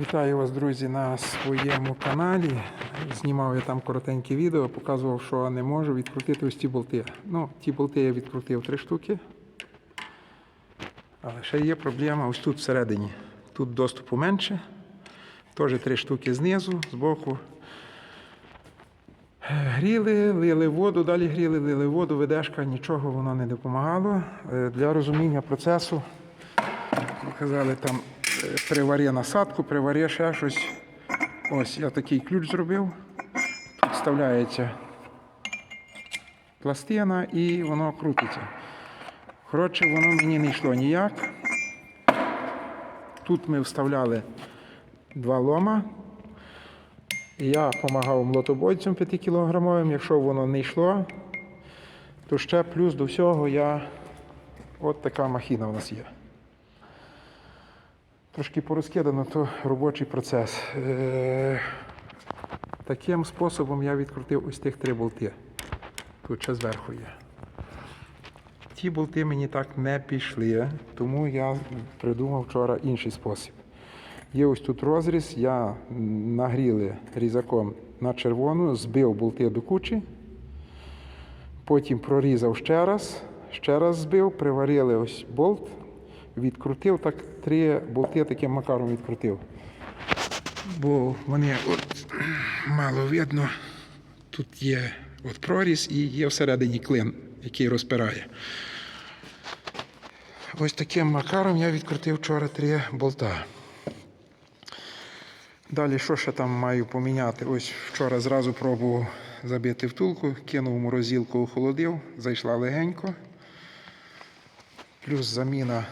Вітаю вас, друзі, на своєму каналі. Знімав я там коротеньке відео, показував, що не можу відкрутити ось ті болти. Ну, ті болти я відкрутив три штуки. Але ще є проблема ось тут всередині. Тут доступу менше. Теж три штуки знизу, збоку. Гріли, лили воду, далі гріли, лили воду, ведешка, нічого воно не допомагало. Е, Для розуміння процесу Казали там привари насадку, привари ще щось. Ось я такий ключ зробив. Тут вставляється пластина і воно крутиться. Коротше, воно мені не йшло ніяк. Тут ми вставляли два лома. Я допомагав молотобойцям 5 кілограмовим. Якщо воно не йшло, то ще плюс до всього я. От така махіна у нас є. Трошки порозкидано, то робочий процес. Е, Таким способом я відкрутив ось тих три болти. Тут ще зверху є. Ті болти мені так не пішли, тому я придумав вчора інший спосіб. Є ось тут розріз, я нагріли різаком на червону, збив болти до кучі, потім прорізав ще раз, ще раз збив, приварили ось болт, відкрутив, так три болти таким макаром відкрутив. Бо вони от мало видно. Тут є от проріз і є всередині клин, який розпирає. Ось таким макаром я відкрутив вчора три болта. Далі, що ще там маю поміняти? Ось вчора зразу пробував забити втулку, кинув в морозилку, охолодив, зайшла легенько. Плюс заміна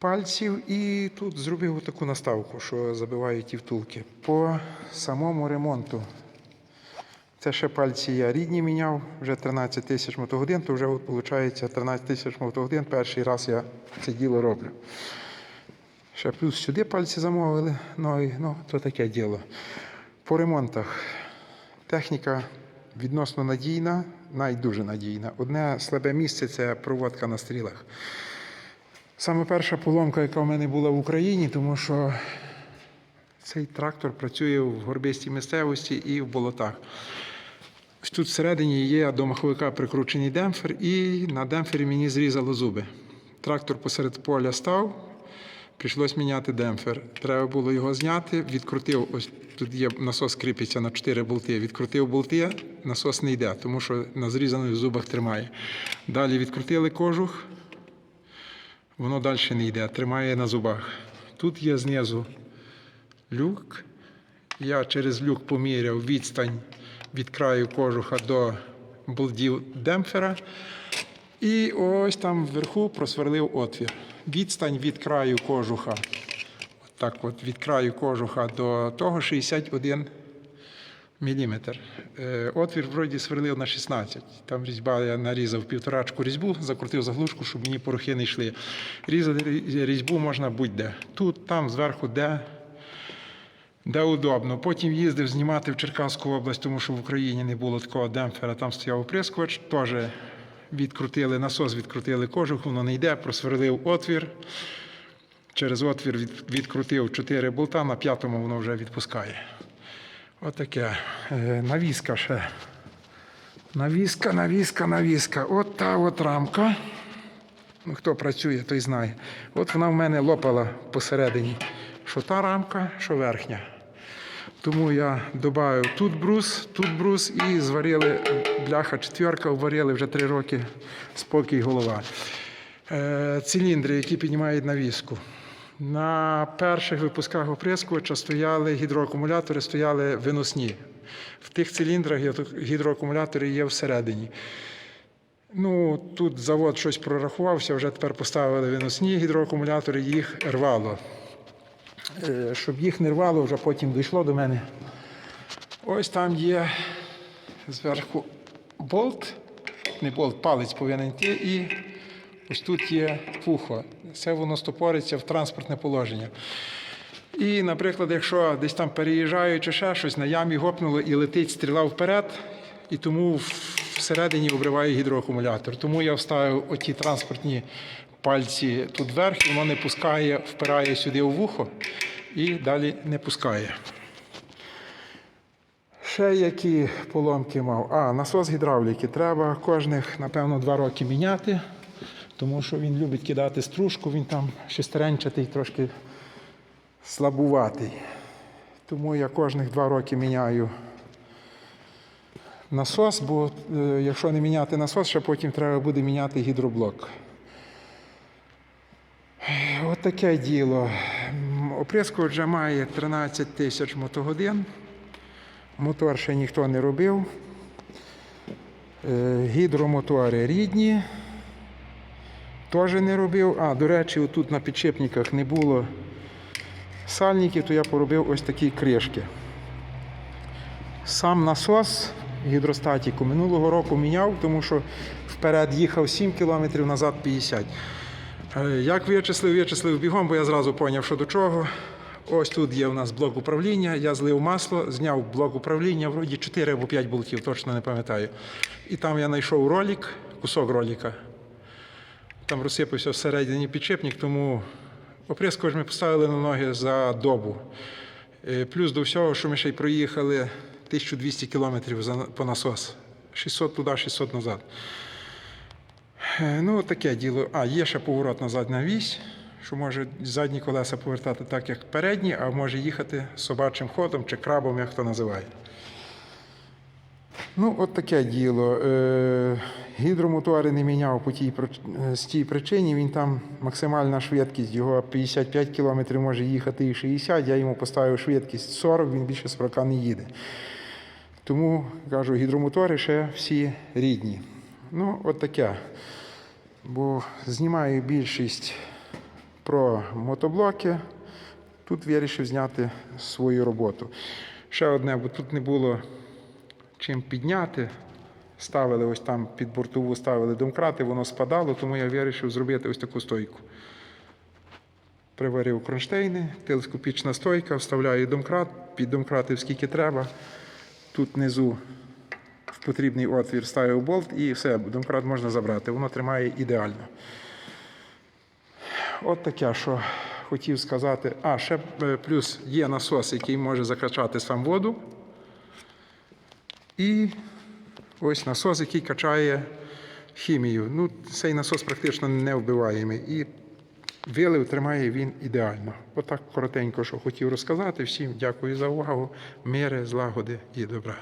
пальців і тут зробив таку наставку, що забивають ті втулки. По самому ремонту. Це ще пальці я рідні міняв, вже 13 тисяч мотогодин, то вже от, виходить 13 тисяч мотогодин. Перший раз я це діло роблю. Ще плюс сюди пальці замовили, ну, і, ну то таке діло. По ремонтах техніка відносно надійна, навіть дуже надійна. Одне слабе місце це проводка на стрілах. Саме перша поломка, яка в мене була в Україні, тому що цей трактор працює в горбистій місцевості і в болотах. Ось тут всередині є до маховика прикручений демпфер, і на демпфері мені зрізало зуби. Трактор посеред поля став, прийшлось міняти демпфер. Треба було його зняти, відкрутив, ось тут є насос кріпиться на 4 болти. Відкрутив болти, насос не йде, тому що на зрізаних зубах тримає. Далі відкрутили кожух, воно далі не йде, тримає на зубах. Тут є знизу люк. Я через люк поміряв відстань від краю кожуха до болтів демпфера. І ось там вверху просверлив отвір. Відстань від краю кожуха. Так от від краю кожуха до того 61 міліметр. Е, Отвір вроді сверлив на 16. Там різьба я нарізав півторачку різьбу, закрутив заглушку, щоб мені порохи не йшли. Різати різьбу можна будь-де. Тут, там, зверху, де. Де удобно. Потім їздив знімати в Черкаську область, тому що в Україні не було такого демпфера, там стояв оприскувач, теж відкрутили насос, відкрутили кожух, воно не йде, просверлив отвір. Через отвір відкрутив 4 болта, на п'ятому воно вже відпускає. Отаке. Е, Навіска ще. Навіска, навіска, навіска. От та от рамка. Ну, хто працює, той знає. От вона в мене лопала посередині. Що та рамка, що верхня. Тому я додав тут брус, тут брус і зварили бляха четверка, варили вже три роки спокій голова. Е, циліндри, які піднімають навіску. На перших випусках оприскувача стояли гідроакумулятори, стояли виносні. В тих циліндрах гідроакумулятори є всередині. Ну, тут завод щось прорахувався, вже тепер поставили виносні гідроакумулятори, їх рвало. Е, Щоб їх не рвало, вже потім дійшло до мене. Ось там є зверху болт, не болт, палець повинен йти, і ось тут є пухо. Це воно стопориться в транспортне положення. І, наприклад, якщо десь там переїжджаючи ще щось, на ямі гопнуло і летить стріла вперед, і тому всередині обриває гідроакумулятор. Тому я вставив оті транспортні пальці тут вверх, і воно не пускає, впирає сюди у вухо і далі не пускає. Ще які поломки мав. А, насос гідравліки. Треба кожних, напевно, два роки міняти, тому що він любить кидати стружку, він там шестеренчатий, трошки слабуватий. Тому я кожних два роки міняю насос, бо е, якщо не міняти насос, ще потім треба буде міняти гідроблок. От таке діло. Оприскувач вже має 13 тисяч мотогодин. Мотор ще ніхто не робив. Е, Гідромотори рідні. Теж не робив. А, до речі, отут на підшипниках не було сальників, то я поробив ось такі кришки. Сам насос гідростатіку минулого року міняв, тому що вперед їхав 7 км, назад 50 Е, Як вичислив, вичислив бігом, бо я зразу зрозумів, що до чого. Ось тут є у нас блок управління. Я злив масло, зняв блок управління, вроді 4 або 5 болтів, точно не пам'ятаю. І там я знайшов ролик, кусок ролика. Там розсипався всередині підшипник, тому оприскувач ми поставили на ноги за добу. Е, Плюс до всього, що ми ще й проїхали 1200 кілометрів по насос. 600 туди, 600 назад. Е, Ну, таке діло. А, є ще поворот на задня вісь, що може задні колеса повертати так, як передні, а може їхати собачим ходом чи крабом, як хто називає. Ну, от таке діло. Е, гідромотори не міняв по тій, е, з тій причині. Він там максимальна швидкість, його 55 км може їхати і 60. Я йому поставив швидкість 40, він більше 40 не їде. Тому кажу, гідромотори ще всі рідні. Ну, от таке. Бо знімаю більшість про мотоблоки. Тут вирішив зняти свою роботу. Ще одне, бо тут не було чим підняти. Ставили ось там під бортову, ставили домкрати, воно спадало, тому я вирішив зробити ось таку стойку. Приварив кронштейни, телескопічна стойка, вставляю домкрат, під домкрати скільки треба. Тут внизу в потрібний отвір ставив болт і все, домкрат можна забрати. Воно тримає ідеально. От таке, що хотів сказати. А, ще е, плюс є насос, який може закачати сам воду. І ось насос, який качає хімію. Ну, цей насос практично не вбиваємий. І вилив тримає він ідеально. Отак коротенько, що хотів розказати. Всім дякую за увагу. Мири, злагоди і добра.